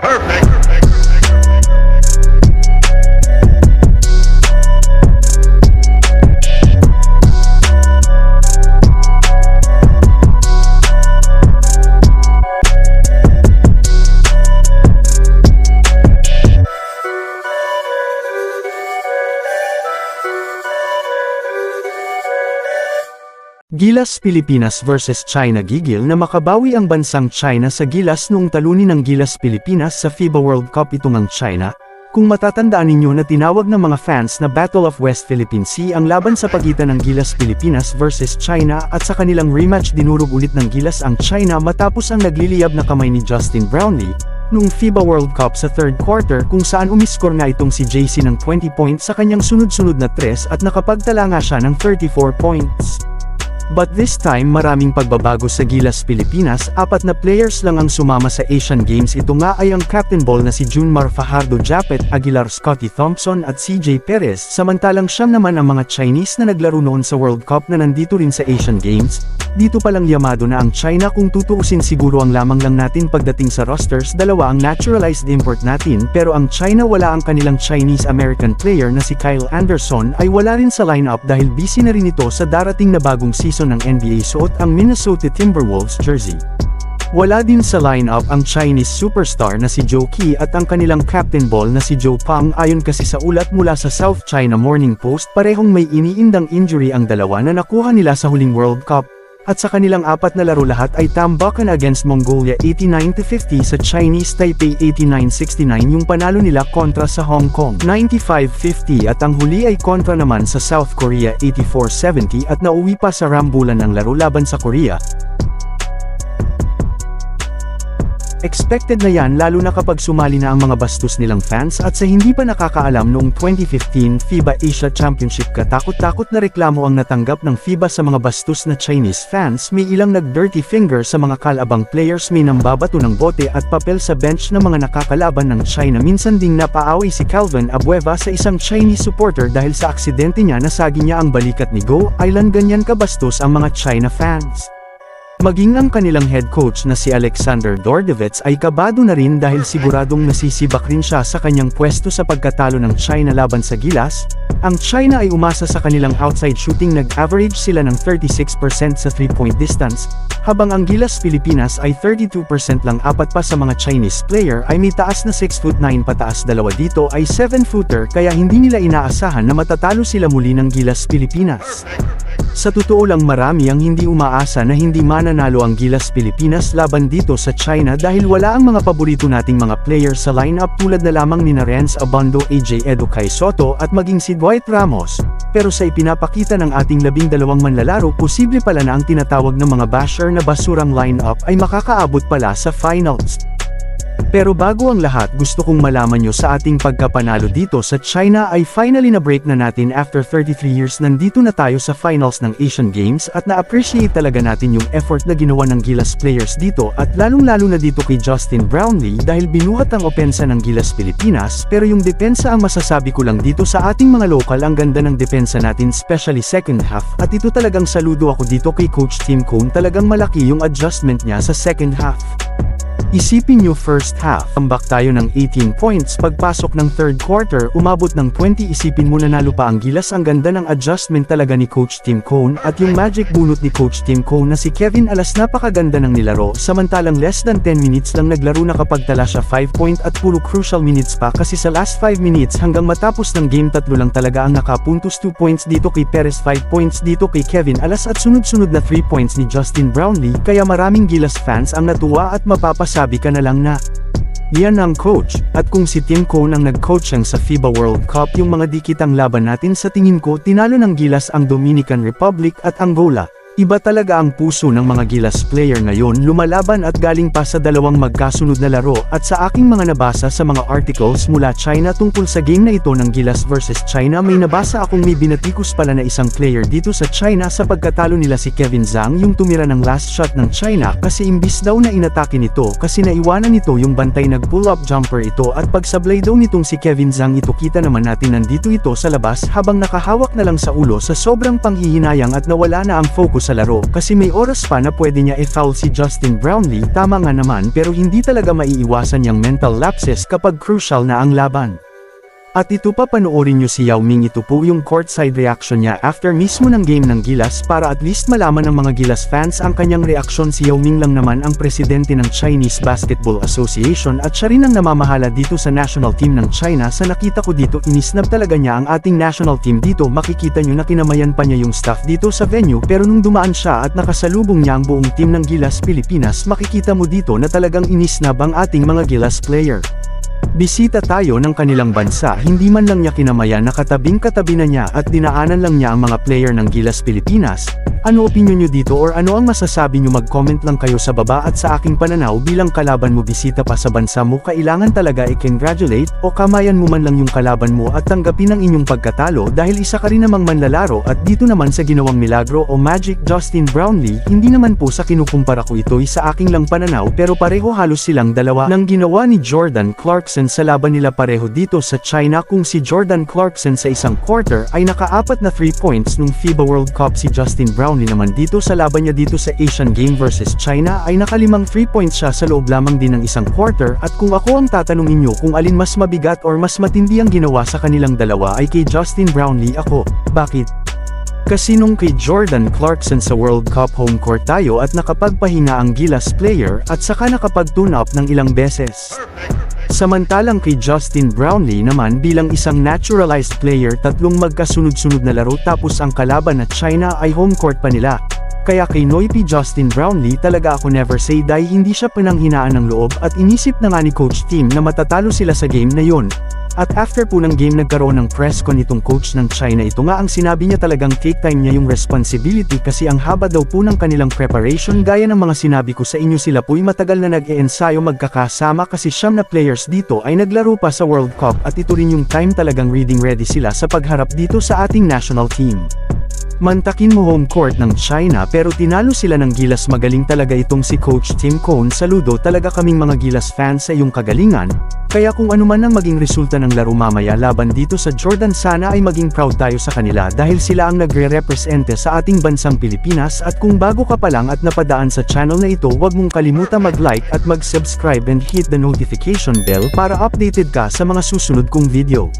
Perfect. Gilas Pilipinas vs China gigil na makabawi ang bansang China sa Gilas noong talunin ng Gilas Pilipinas sa FIBA World Cup itong ang China. Kung matatandaan ninyo na tinawag ng mga fans na Battle of West Philippine Sea ang laban sa pagitan ng Gilas Pilipinas vs China at sa kanilang rematch dinurog ulit ng Gilas ang China matapos ang nagliliyab na kamay ni Justin Brownlee, noong FIBA World Cup sa third quarter kung saan umiskor nga itong si JC ng 20 points sa kanyang sunod-sunod na tres at nakapagtala nga siya ng 34 points. But this time maraming pagbabago sa Gilas Pilipinas, apat na players lang ang sumama sa Asian Games. Ito nga ay ang captain ball na si Junmar Fajardo Japet, Aguilar Scotty Thompson at CJ Perez. Samantalang siyam naman ang mga Chinese na naglaro noon sa World Cup na nandito rin sa Asian Games, dito palang yamado na ang China kung tutuusin siguro ang lamang lang natin pagdating sa rosters. Dalawa ang naturalized import natin pero ang China wala ang kanilang Chinese-American player na si Kyle Anderson ay wala rin sa lineup dahil busy na rin ito sa darating na bagong season ng NBA suot ang Minnesota Timberwolves jersey. Wala din sa lineup ang Chinese superstar na si Joe Key at ang kanilang captain ball na si Joe Pang ayon kasi sa ulat mula sa South China Morning Post parehong may iniindang injury ang dalawa na nakuha nila sa huling World Cup, at sa kanilang apat na laro lahat ay tambakan against Mongolia 89-50 sa Chinese Taipei 89-69 yung panalo nila kontra sa Hong Kong 95-50 at ang huli ay kontra naman sa South Korea 84-70 at nauwi pa sa rambulan ng laro laban sa Korea, Expected na yan lalo na kapag sumali na ang mga bastos nilang fans at sa hindi pa nakakaalam noong 2015 FIBA Asia Championship katakot-takot na reklamo ang natanggap ng FIBA sa mga bastos na Chinese fans. May ilang nag-dirty finger sa mga kalabang players may nambabato ng bote at papel sa bench ng mga nakakalaban ng China. Minsan ding napaaway si Calvin Abueva sa isang Chinese supporter dahil sa aksidente niya nasagi niya ang balikat ni Go Island. Ganyan kabastos ang mga China fans. Maging ang kanilang head coach na si Alexander Dordovets ay kabado na rin dahil siguradong nasisibak rin siya sa kanyang pwesto sa pagkatalo ng China laban sa Gilas. Ang China ay umasa sa kanilang outside shooting nag-average sila ng 36% sa 3-point distance, habang ang Gilas Pilipinas ay 32% lang apat pa sa mga Chinese player ay may taas na 6 foot 9 pataas dalawa dito ay 7 footer kaya hindi nila inaasahan na matatalo sila muli ng Gilas Pilipinas. Sa totoo lang marami ang hindi umaasa na hindi mananalo ang Gilas Pilipinas laban dito sa China dahil wala ang mga paborito nating mga players sa lineup tulad na lamang ni Renz Abando AJ Edo Soto at maging si Dwight Ramos. Pero sa ipinapakita ng ating labing dalawang manlalaro posible pala na ang tinatawag ng mga basher na basurang lineup ay makakaabot pala sa finals. Pero bago ang lahat gusto kong malaman nyo sa ating pagkapanalo dito sa China ay finally na break na natin after 33 years. Nandito na tayo sa finals ng Asian Games at na-appreciate talaga natin yung effort na ginawa ng Gilas players dito at lalong lalo na dito kay Justin Brownlee dahil binuhat ang opensa ng Gilas Pilipinas. Pero yung depensa ang masasabi ko lang dito sa ating mga local ang ganda ng depensa natin especially second half. At ito talagang saludo ako dito kay Coach Tim Cone talagang malaki yung adjustment niya sa second half. Isipin nyo first half, ambak tayo ng 18 points. Pagpasok ng third quarter umabot ng 20 isipin mo nanalo pa ang gilas. Ang ganda ng adjustment talaga ni Coach Tim Cone. At yung magic bunot ni Coach Tim Cone na si Kevin Alas napakaganda ng nilaro. Samantalang less than 10 minutes lang naglaro nakapagtala siya 5 point at puro crucial minutes pa. Kasi sa last 5 minutes hanggang matapos ng game tatlo lang talaga ang nakapuntos. 2 points dito kay Perez 5 points dito kay Kevin Alas at sunod-sunod na 3 points ni Justin Brownlee. Kaya maraming gilas fans ang natuwa at mapapasabi ka na lang na yan ang coach, at kung si Tim Cone ang nag-coach ang sa FIBA World Cup yung mga dikitang laban natin sa tingin ko tinalo ng gilas ang Dominican Republic at Angola. Iba talaga ang puso ng mga gilas player ngayon lumalaban at galing pa sa dalawang magkasunod na laro at sa aking mga nabasa sa mga articles mula China tungkol sa game na ito ng gilas versus China may nabasa akong may binatikos pala na isang player dito sa China sa pagkatalo nila si Kevin Zhang yung tumira ng last shot ng China kasi imbis daw na inatake nito kasi naiwanan nito yung bantay nag pull up jumper ito at pagsablay daw nitong si Kevin Zhang ito kita naman natin nandito ito sa labas habang nakahawak na lang sa ulo sa sobrang panghihinayang at nawala na ang focus sa laro kasi may oras pa na pwede niya i-foul si Justin Brownlee tama nga naman pero hindi talaga maiiwasan yung mental lapses kapag crucial na ang laban. At ito pa panoorin nyo si Yao Ming. Ito po yung courtside reaction niya after mismo ng game ng Gilas para at least malaman ng mga Gilas fans ang kanyang reaksyon. Si Yao Ming lang naman ang presidente ng Chinese Basketball Association at siya rin ang namamahala dito sa national team ng China. Sa nakita ko dito inisnab talaga niya ang ating national team dito. Makikita nyo na kinamayan pa niya yung staff dito sa venue pero nung dumaan siya at nakasalubong niya ang buong team ng Gilas Pilipinas makikita mo dito na talagang inisnab ang ating mga Gilas player. Bisita tayo ng kanilang bansa hindi man lang niya kinamayan na katabing katabi na niya at dinaanan lang niya ang mga player ng Gilas Pilipinas. Ano opinion nyo dito or ano ang masasabi nyo? Mag-comment lang kayo sa baba at sa aking pananaw bilang kalaban mo. Bisita pa sa bansa mo. Kailangan talaga i-congratulate o kamayan mo man lang yung kalaban mo at tanggapin ang inyong pagkatalo dahil isa ka rin namang manlalaro at dito naman sa ginawang milagro o magic Justin Brownlee hindi naman po sa kinukumpara ko ito'y sa aking lang pananaw pero pareho halos silang dalawa. Ng ginawa ni Jordan Clarkson sa laban nila pareho dito sa China kung si Jordan Clarkson sa isang quarter ay nakaapat na 3 points nung FIBA World Cup si Justin Brownlee naman dito sa laban niya dito sa Asian Game versus China ay nakalimang 3 points siya sa loob lamang din ng isang quarter at kung ako ang tatanungin nyo kung alin mas mabigat or mas matindi ang ginawa sa kanilang dalawa ay kay Justin Brownlee ako. Bakit? Kasi nung kay Jordan Clarkson sa World Cup home court tayo at nakapagpahinga ang Gilas player at saka nakapag-tune up ng ilang beses. Samantalang kay Justin Brownlee naman bilang isang naturalized player tatlong magkasunod-sunod na laro tapos ang kalaban at China ay home court pa nila. Kaya kay Noipi Justin Brownlee talaga ako never say die hindi siya pinanghinaan ng loob at inisip na nga ni coach team na matatalo sila sa game na yon. At after po ng game nagkaroon ng press con itong coach ng China. Ito nga ang sinabi niya talagang take time niya yung responsibility kasi ang haba daw po ng kanilang preparation. Gaya ng mga sinabi ko sa inyo sila po'y matagal na nag-e-ensayo magkakasama kasi siyam na players dito ay naglaro pa sa World Cup. At ito rin yung time talagang reading ready sila sa pagharap dito sa ating national team. Mantakin mo home court ng China pero tinalo sila ng Gilas. Magaling talaga itong si Coach Tim Cone saludo talaga kaming mga Gilas fans sa iyong kagalingan, kaya kung ano man ang maging resulta ng laro mamaya laban dito sa Jordan sana ay maging proud tayo sa kanila dahil sila ang nagre-represente sa ating bansang Pilipinas. At kung bago ka pa lang at napadaan sa channel na ito huwag mong kalimutan mag-like at mag-subscribe and hit the notification bell para updated ka sa mga susunod kong video.